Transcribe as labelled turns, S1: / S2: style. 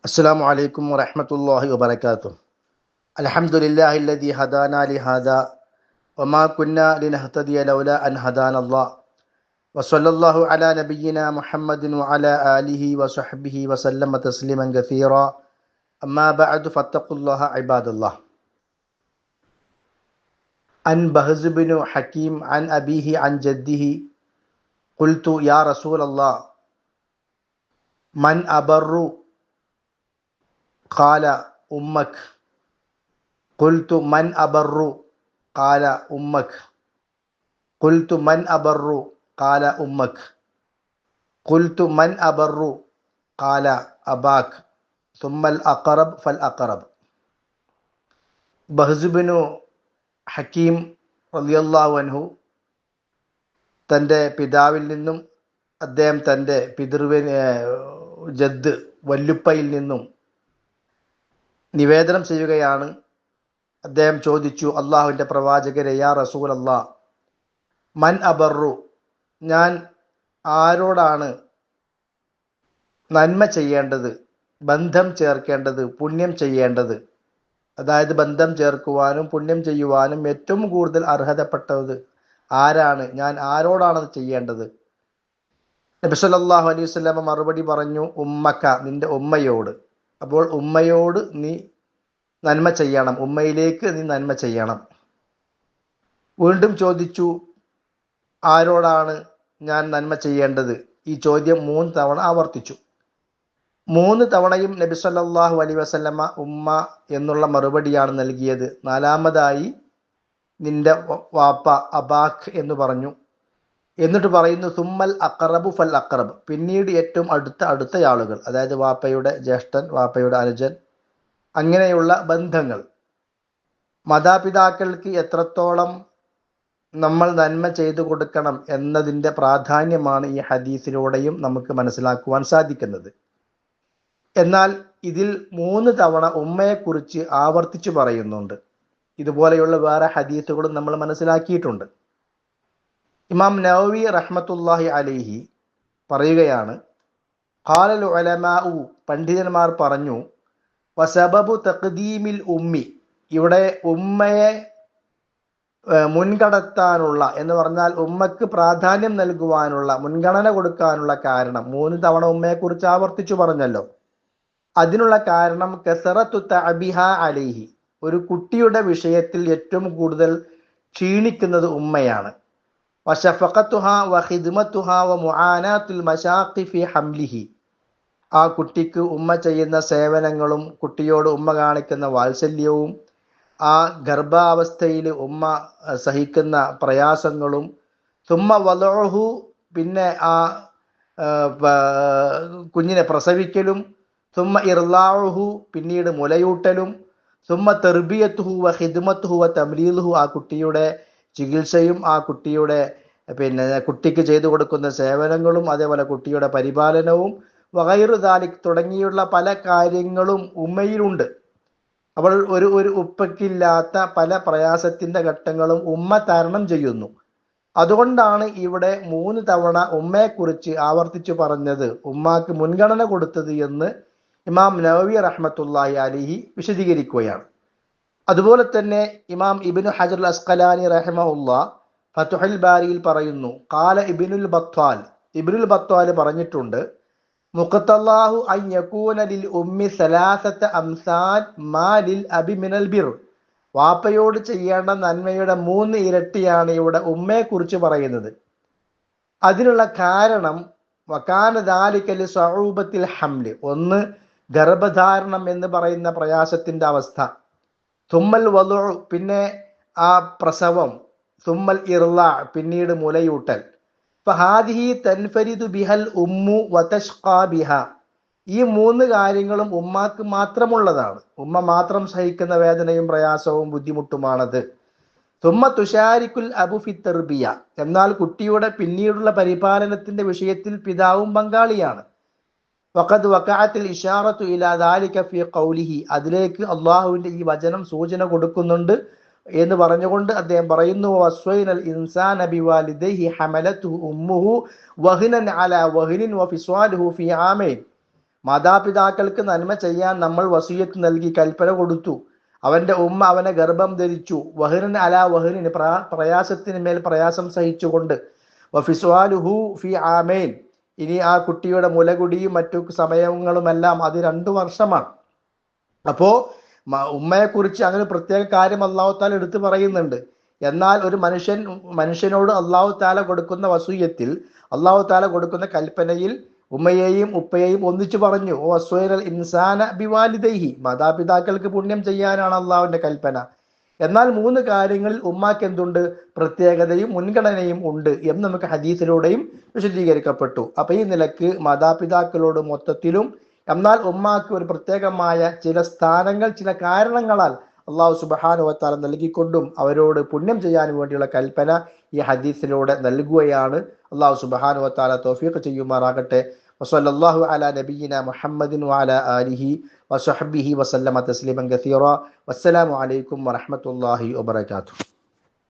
S1: السلام عليكم ورحمة الله وبركاته الحمد لله الذي هدانا لهذا وما كنا لنهتدي لولا أن هدانا الله وصلى الله على نبينا محمد وعلى آله وصحبه وسلم تسليما كثيرا أما بعد فاتقوا الله عباد الله عن بهز بن حكيم عن أبيه عن جده قلت يا رسول الله من أبر കാല ഉമ്മക് കുൽത്തു മൻ അബറു കാല ഉമ്മക് കുൽത്തു മൻ അബറു കാല ഉമ്മക് കുൽത്തു മൻ അബറു കാല അബാഖ് സുമ്മൽ അക്കറബ് ഫൽ അക്കറബ് ബഹ്സുബിനു ഹക്കീം عنه തന്റെ പിതാവിൽ നിന്നും അദ്ദേഹം തന്റെ പിതൃവിന് ജദ് വല്ലുപ്പയിൽ നിന്നും നിവേദനം ചെയ്യുകയാണ്. അദ്ദേഹം ചോദിച്ചു അള്ളാഹുവിന്റെ പ്രവാചകരെ യാ റസൂൽ അള്ളാ മൻ അബറു ഞാൻ ആരോടാണ് നന്മ ചെയ്യേണ്ടത് ബന്ധം ചേർക്കേണ്ടത് പുണ്യം ചെയ്യേണ്ടത്? അതായത് ബന്ധം ചേർക്കുവാനും പുണ്യം ചെയ്യുവാനും ഏറ്റവും കൂടുതൽ അർഹതപ്പെട്ടത് ആരാണ് ഞാൻ ആരോടാണ് ചെയ്യേണ്ടത്? നബിസ്വല്ലാഹു അലൈഹി മറുപടി പറഞ്ഞു ഉമ്മക്ക നിന്റെ ഉമ്മയോട്. അപ്പോൾ ഉമ്മയോട് നീ നന്മ ചെയ്യണം. ഉമ്മയിലേക്ക് നീ നന്മ ചെയ്യണം. വീണ്ടും ചോദിച്ചു ആരോടാണ് ഞാൻ നന്മ ചെയ്യേണ്ടത്? ഈ ചോദ്യം മൂന്ന് തവണ ആവർത്തിച്ചു. മൂന്ന് തവണയും നബി സല്ലല്ലാഹു അലൈഹി വസല്ലമ ഉമ്മ എന്നുള്ള മറുപടിയാണ് നൽകിയത്. നാലാമതായി നിന്റെ വാപ്പ അബാഖ് എന്ന് പറഞ്ഞു. എന്നിട്ട് പറയുന്നു സുമ്മൽ അക്രബു ഫൽ അക്രബ് പിന്നീട് ഏറ്റവും അടുത്ത അടുത്ത ആളുകൾ അതായത് വാപ്പയുടെ ജ്യേഷ്ഠൻ വാപ്പയുടെ അനുജൻ അങ്ങനെയുള്ള ബന്ധങ്ങൾ. മാതാപിതാക്കൾക്ക് എത്രത്തോളം നമ്മൾ നന്മ ചെയ്തു കൊടുക്കണം എന്നതിന്റെ പ്രാധാന്യമാണ് ഈ ഹദീസിലൂടെയും നമുക്ക് മനസ്സിലാക്കുവാൻ സാധിക്കുന്നത്. എന്നാൽ ഇതിൽ മൂന്ന് തവണ ഉമ്മയെക്കുറിച്ച് ആവർത്തിച്ചു പറയുന്നുണ്ട്. ഇതുപോലെയുള്ള വേറെ ഹദീസുകളും നമ്മൾ മനസ്സിലാക്കിയിട്ടുണ്ട്. ഇമാം നവവി റഹ്മത്തുല്ലാഹി അലൈഹി പറയുകയാണ് ഉലമാഉ പണ്ഡിതന്മാർ പറഞ്ഞു വസബബു തഖ്ദീമിൽ ഉമ്മി ഇവിടെ ഉമ്മയെ മുൻകടത്താനുള്ള എന്ന് പറഞ്ഞാൽ ഉമ്മക്ക് പ്രാധാന്യം നൽകുവാനുള്ള മുൻഗണന കൊടുക്കാനുള്ള കാരണം മൂന്ന് തവണ ഉമ്മയെക്കുറിച്ച് ആവർത്തിച്ചു പറഞ്ഞല്ലോ. അതിനുള്ള കാരണം കസറത്തു തഅബിഹ അലൈഹി ഒരു കുട്ടിയുടെ വിഷയത്തിൽ ഏറ്റവും കൂടുതൽ ക്ഷീണിക്കുന്നത് ഉമ്മയാണ്. ഹംലിഹി ആ കുട്ടിക്ക് ഉമ്മ ചെയ്യുന്ന സേവനങ്ങളും കുട്ടിയോട് ഉമ്മ കാണിക്കുന്ന വാത്സല്യവും ആ ഗർഭാവസ്ഥയിൽ ഉമ്മ സഹിക്കുന്ന പ്രയാസങ്ങളും തുമ്മ വലോഹു പിന്നെ ആ കുഞ്ഞിനെ പ്രസവിക്കലും തുമ്മ ഇർലാഹു പിന്നീട് മുലയൂട്ടലും തുമ്മ തെർബിയത്തുഹു വ ഹിദ്മത്തുഹു വ തംലീലുഹു ആ കുട്ടിയുടെ ചികിത്സയും ആ കുട്ടിയുടെ പിന്നെ കുട്ടിക്ക് ചെയ്തു കൊടുക്കുന്ന സേവനങ്ങളും അതേപോലെ കുട്ടിയുടെ പരിപാലനവും വകൈറു ദാലിക് തുടങ്ങിയുള്ള പല കാര്യങ്ങളും ഉമ്മയിലുണ്ട്. അവൾ ഒരു ഒരു ഉപ്പയ്ക്കില്ലാത്ത പല പ്രയാസത്തിന്റെ ഘട്ടങ്ങളും ഉമ്മ തരണം ചെയ്യുന്നു. അതുകൊണ്ടാണ് ഇവിടെ മൂന്ന് തവണ ഉമ്മയെക്കുറിച്ച് ആവർത്തിച്ചു പറഞ്ഞത്. ഉമ്മാക്ക് മുൻഗണന കൊടുത്തത് എന്ന് ഇമാം നവവി റഹ്മത്തുല്ലാഹി അലിഹി വിശദീകരിക്കുകയാണ്. അതുപോലെ തന്നെ ഇമാം ഇബിനു ഹജർ അസ്കലാനി റഹ്മുല്ല ഫത്തുഹൽ ബാരിയിൽ പറയുന്നു കാല ഇബിനുൽ ബത്വാൽ ഇബിനുൽ ബത്വാൽ പറഞ്ഞിട്ടുണ്ട് മുഖത്തല്ലാഹു അൻ ലിൽ ഉമ്മി സലാസത്ത് അംസാൻ മാ ലിൽ അബി മിനൽ ബിർ. വാപ്പയോട് ചെയ്യേണ്ട നന്മയുടെ മൂന്ന് ഇരട്ടിയാണ് ഇവിടെ ഉമ്മയെ കുറിച്ച് പറയുന്നത്. അതിനുള്ള കാരണം വക്കാന ദാലിക്കൽ സ്വരൂപത്തിൽ ഹംൽ ഒന്ന് ഗർഭധാരണം എന്ന് പറയുന്ന പ്രയാസത്തിന്റെ അവസ്ഥ. തുമ്മൽ വലു പിന്നെ ആ പ്രസവം തുമ്മൽ ഇർള പിന്നീട് മുലയൂട്ടൽ. ഫഹാദിഹി തൻഫരിദു ബിഹൽ ഉമ്മു വതഷ്ഖാ ബിഹ. ഈ മൂന്ന് കാര്യങ്ങളും ഉമ്മാക്ക് മാത്രമുള്ളതാണ്. ഉമ്മ മാത്രം സഹിക്കുന്ന വേദനയും പ്രയാസവും ബുദ്ധിമുട്ടുമാണത്. തുമ്മ തുഷാരിക്കുൽ അബു ഫി തെർബിയ. എന്നാൽ കുട്ടിയുടെ പിന്നീടുള്ള പരിപാലനത്തിന്റെ വിഷയത്തിൽ പിതാവും പങ്കാളിയാണ്. വഖദ് വക്കാത്തിൽ ഇഷാറത്തു ഇലാ ദാലിക ഫി ഖൗലിഹി. അതിലേക്ക് അള്ളാഹുവിന്റെ ഈ വചനം സൂചന കൊടുക്കുന്നുണ്ട് എന്ന് പറഞ്ഞുകൊണ്ട് അദ്ദേഹം പറയുന്നു വസ്വൈനൽ ഇൻസാന ബിവാലിദൈഹി ഹമലത്തുഹു ഉമ്മുഹു വഹ്നൻ അലാ വഹ്നിൻ വഫിസ്വാലുഹു ഫി ആമേ മാതാപിതാക്കൾക്ക് നന്മ ചെയ്യാൻ നമ്മൾ വസീയത്ത് നൽകി കൽപ്പന കൊടുത്തു. അവന്റെ ഉമ്മ അവനെ ഗർഭം ധരിച്ചു. വഹിനൻ അല വഹറിന് പ്രയാസത്തിന് മേൽ പ്രയാസം സഹിച്ചുകൊണ്ട്. വഫിസ്വാലുഹു ഫി ആമേൻ. ഇനി ആ കുട്ടിയുടെ മുലകുടിയും മറ്റു സമയങ്ങളുമെല്ലാം അത് രണ്ടു വർഷമാണ്. അപ്പോ ഉമ്മയെ കുറിച്ച് അങ്ങനെ പ്രത്യേക കാര്യം അള്ളാഹു താല എടുത്തു പറയുന്നുണ്ട്. എന്നാൽ ഒരു മനുഷ്യൻ മനുഷ്യനോട് അള്ളാഹു താല കൊടുക്കുന്ന വസൂയത്തിൽ അള്ളാഹു താല കൊടുക്കുന്ന കൽപ്പനയിൽ ഉമ്മയെയും ഉപ്പയെയും ഒന്നിച്ചു പറഞ്ഞു ഓ അസ്വൈറൽ ഇൻസാന ബിവാലിദൈഹി. മാതാപിതാക്കൾക്ക് പുണ്യം ചെയ്യാനാണ് അള്ളാഹുവിന്റെ കൽപ്പന. എന്നാൽ മൂന്ന് കാര്യങ്ങളിൽ ഉമ്മാക്ക് എന്തുണ്ട്? പ്രത്യേകതയും മുൻഗണനയും ഉണ്ട് എന്ന് നമുക്ക് ഹദീസിലൂടെയും വിശദീകരിക്കപ്പെട്ടു. അപ്പൊ ഈ നിലയ്ക്ക് മാതാപിതാക്കളോട് മൊത്തത്തിലും എന്നാൽ ഉമ്മാക്ക് ഒരു പ്രത്യേകമായ ചില സ്ഥാനങ്ങൾ ചില കാരണങ്ങളാൽ അള്ളാഹു സുബാനുവത്താല നൽകിക്കൊണ്ടും അവരോട് പുണ്യം ചെയ്യാൻ വേണ്ടിയുള്ള കൽപ്പന ഈ ഹദീസിലൂടെ നൽകുകയാണ്. അള്ളാഹു സുബാനുവത്താല തോഫീഖ് ചെയ്യുമാറാകട്ടെ. വസല്ലല്ലാഹു അലാ നബീന മുഹമ്മദിൻ വഅലാ وصحبه وسلم تسليما كثيرا والسلام عليكم ورحمة الله وبركاته.